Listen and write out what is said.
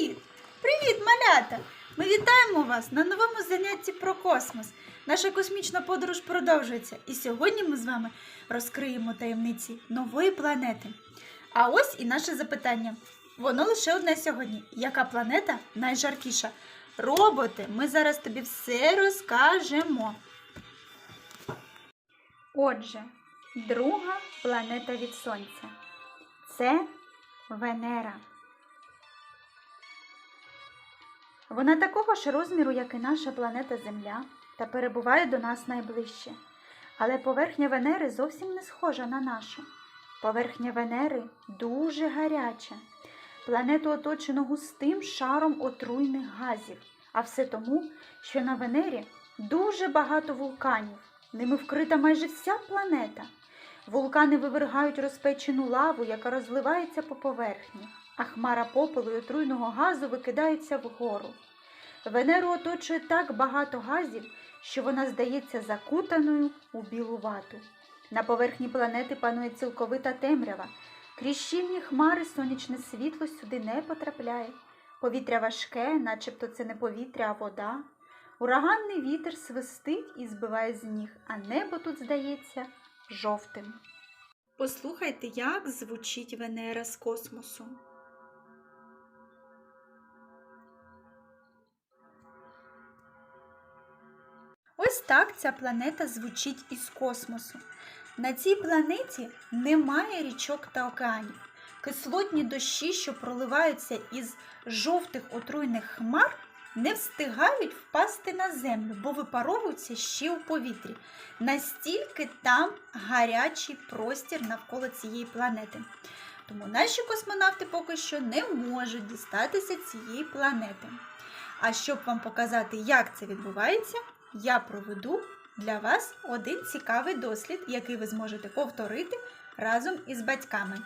Привіт! Привіт, малята! Ми вітаємо вас на новому занятті про космос. Наша космічна подорож продовжується, і сьогодні ми з вами розкриємо таємниці нової планети. А ось і наше запитання. Воно лише одне сьогодні. Яка планета найжаркіша? Роботи, ми зараз тобі все розкажемо. Отже, друга планета від Сонця. Це Венера. Вона такого ж розміру, як і наша планета Земля, та перебуває до нас найближче. Але поверхня Венери зовсім не схожа на нашу. Поверхня Венери дуже гаряча. Планету оточено густим шаром отруйних газів, а все тому, що на Венері дуже багато вулканів. Ними вкрита майже вся планета. Вулкани вивергають розпечену лаву, яка розливається по поверхні, а хмара попелу й отруйного газу викидається вгору. Венеру оточує так багато газів, що вона здається закутаною у білу вату. На поверхні планети панує цілковита темрява. Крізь щільні хмари сонячне світло сюди не потрапляє. Повітря важке, начебто це не повітря, а вода. Ураганний вітер свистить і збиває з ніг, а небо тут здається жовтим. Послухайте, як звучить Венера з космосу. Ось так ця планета звучить із космосу. На цій планеті немає річок та океанів. Кислотні дощі, що проливаються із жовтих отруйних хмар, не встигають впасти на землю, бо випаровуються ще у повітрі. Настільки там гарячий простір навколо цієї планети. Тому наші космонавти поки що не можуть дістатися цієї планети. А щоб вам показати, як це відбувається, я проведу для вас один цікавий дослід, який ви зможете повторити разом із батьками.